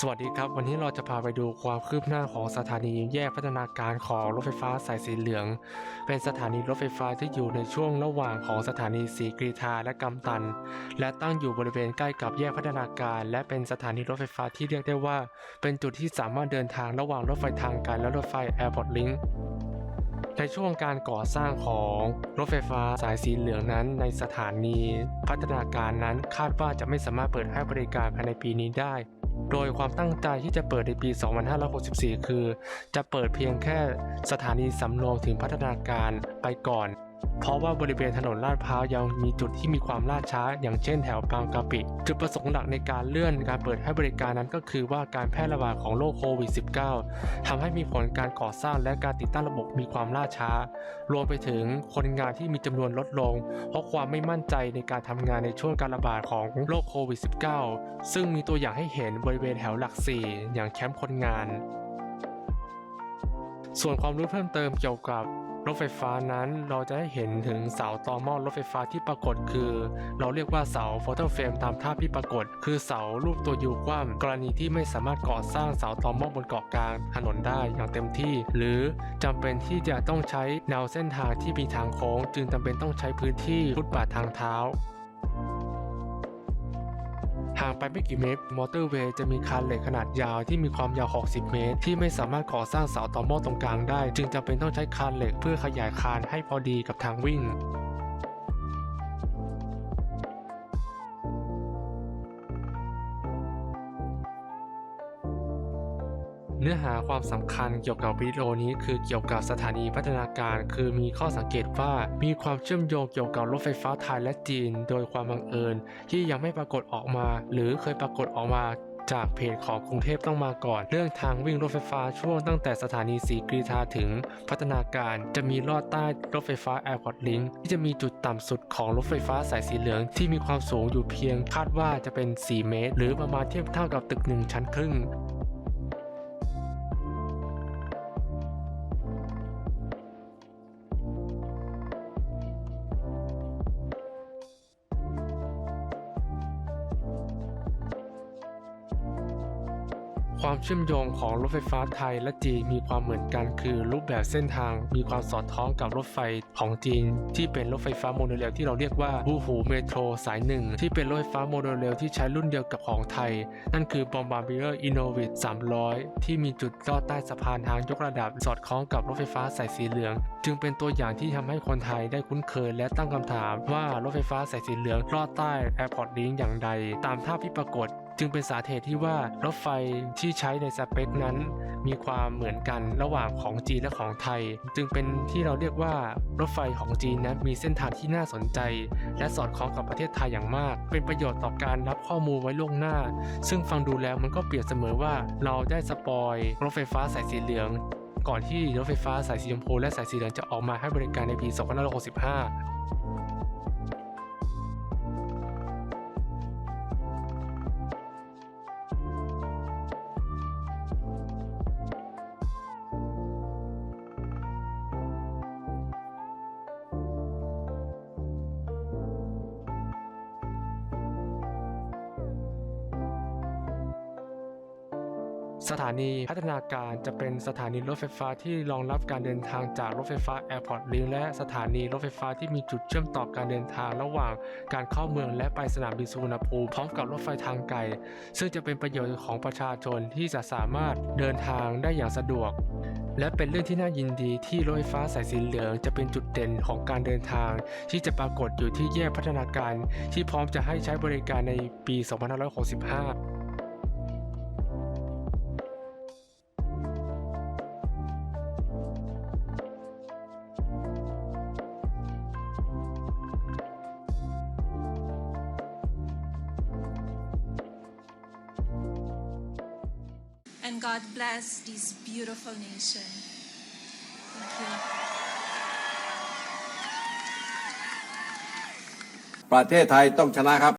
สวัสดีครับ วันนี้เราจะพาไปดูความคืบหน้าของสถานีแยกพัฒนาการของรถไฟฟ้าสายสีเหลือง เป็นสถานีรถไฟฟ้าที่อยู่ในช่วงระหว่างของสถานีสีกรีธาและกำตัน และตั้งอยู่บริเวณใกล้กับแยกพัฒนาการ และเป็นสถานีรถไฟฟ้าที่เรียกได้ว่า เป็นจุดที่สามารถเดินทางระหว่างรถไฟทางไกลและรถไฟ Airport Link ในช่วงการก่อสร้างของรถไฟฟ้าสายสีเหลืองนั้น ในสถานีพัฒนาการนั้นคาดว่าจะไม่สามารถเปิดให้บริการภายในปีนี้ได้ โดยความตั้งใจที่จะเปิดในปี 2564 คือ จะเปิดเพียงแค่สถานีสำรองถึงพัฒนาการไปก่อน เพราะว่าบริเวณถนนลาดพร้าวยังมีจุดที่มีความล่าช้า อย่างเช่นแถวบางกะปิ จุดประสงค์หลักในการเลื่อนการเปิดให้บริการนั้นก็คือว่าการแพร่ระบาดของโรคโควิด -19 ทำให้มีผลการก่อสร้างและการติดตั้งระบบมีความล่าช้า รวมไปถึงคนงานที่มีจำนวนลดลง เพราะความไม่มั่นใจในการทำงานในช่วงการระบาดของโรคโควิด -19 ซึ่งมีตัวอย่างให้เห็นบริเวณแถวหลักสี่อย่างแคมป์คนงาน ส่วนความรู้เพิ่มเติมเกี่ยวกับ รถไฟฟ้านั้นเราจะได้เห็นถึงเสาต่อหม้อรถไฟฟ้าที่ปรากฏคือ เราเรียกว่าเสาโฟโตเฟรมตามภาพที่ปรากฏ คือเสารูปตัวยูกว้างกรณีที่ไม่สามารถก่อสร้างเสาต่อหม้อบนเกาะกลางถนนได้อย่างเต็มที่ หรือจำเป็นที่จะต้องใช้แนวเส้นทางที่มีทางโค้ง จึงจำเป็นต้องใช้พื้นที่ฟุตบาททางเท้าางไปไม่กี่เมตร มอเตอร์เวย์จะมีคานเหล็กขนาดยาวที่มีความยาว 60 เมตร ที่ไม่สามารถก่อสร้างเสาต่อหม้อตรงกลางได้ จึงจำเป็นต้องใช้คานเหล็กเพื่อขยายคานให้พอดีกับทางวิ่ง เนื้อหาความสำคัญเกี่ยวกับวิดีโอนี้คือเกี่ยวกับสถานีพัฒนาการ คือมีข้อสังเกตว่ามีความเชื่อมโยงเกี่ยวกับรถไฟฟ้าไทยและจีน โดยความบังเอิญ ที่ยังไม่ปรากฏออกมา หรือเคยปรากฏออกมาจากเพจของกรุงเทพต้องมาก่อน เรื่องทางวิ่งรถไฟฟ้าช่วงตั้งแต่สถานีสีกรีธาถึงพัฒนาการจะมีลอดใต้รถไฟฟ้า Airport Link ที่จะมีจุดต่ำสุดของรถไฟฟ้าสายสีเหลือง ที่มีความสูงอยู่เพียงคาดว่าจะเป็น 4 เมตร หรือประมาณเทียบเท่ากับตึกหนึ่งชั้นครึ่ง ความเชื่อมโยงของรถไฟฟ้าไทยและจีนมีความเหมือนกันคือรูปแบบเส้นทาง มีความสอดคล้องกับรถไฟของจีน ที่เป็นรถไฟฟ้าโมโนเรลที่เราเรียกว่าบูหูเมโทรสายหนึ่งที่เป็นรถไฟฟ้าโมโนเรลที่ใช้รุ่นเดียวกับของไทย นั่นคือบอมบาร์เบียร์อินโนวิท300 ที่มีจุดลอดใต้สะพานทางยกระดับสอดคล้องกับรถไฟฟ้าสายสีเหลือง จึงเป็นตัวอย่างที่ทำให้คนไทยได้คุ้นเคยและตั้งคำถามว่ารถไฟฟ้าสายสีเหลืองลอดใต้แอร์พอร์ตลิงอย่างใด ตามภาพที่ปรากฏ จึงเป็นสาเหตุที่ว่ารถไฟที่ใช้ในสเปคนั้น มีความเหมือนกันระหว่างของจีนและของไทย จึงเป็นที่เราเรียกว่ารถไฟของจีนนั้นมีเส้นทางที่น่าสนใจ และสอดคล้องกับประเทศไทยอย่างมาก เป็นประโยชน์ต่อการรับข้อมูลไว้ล่วงหน้า ซึ่งฟังดูแล้วมันก็เปรียบเสมอว่าเราได้สปอยรถไฟฟ้าสายสีเหลืองก่อนที่รถไฟฟ้าสายสีชมพูและสายสีเหลืองจะออกมาให้บริการในปี 2565 สถานีพัฒนาการจะเป็นสถานีรถไฟฟ้าที่รองรับการเดินทางจากรถไฟฟ้า Airport Link และสถานีรถไฟฟ้าที่มีจุดเชื่อมต่อการเดินทางระหว่างการเข้าเมืองและไปสนามบินสุวรรณภูมิพร้อมกับรถไฟทางไกล ซึ่งจะเป็นประโยชน์ของประชาชนที่จะสามารถเดินทางได้อย่างสะดวก และเป็นเรื่องที่น่ายินดีที่รถไฟฟ้าสายสีเหลืองจะเป็นจุดเด่นของการเดินทาง ที่จะปรากฏอยู่ที่แยกพัฒนาการ ที่พร้อมจะให้ใช้บริการในปี 2565 And God bless this beautiful nation. Thank you. ประเทศไทยต้องชนะครับ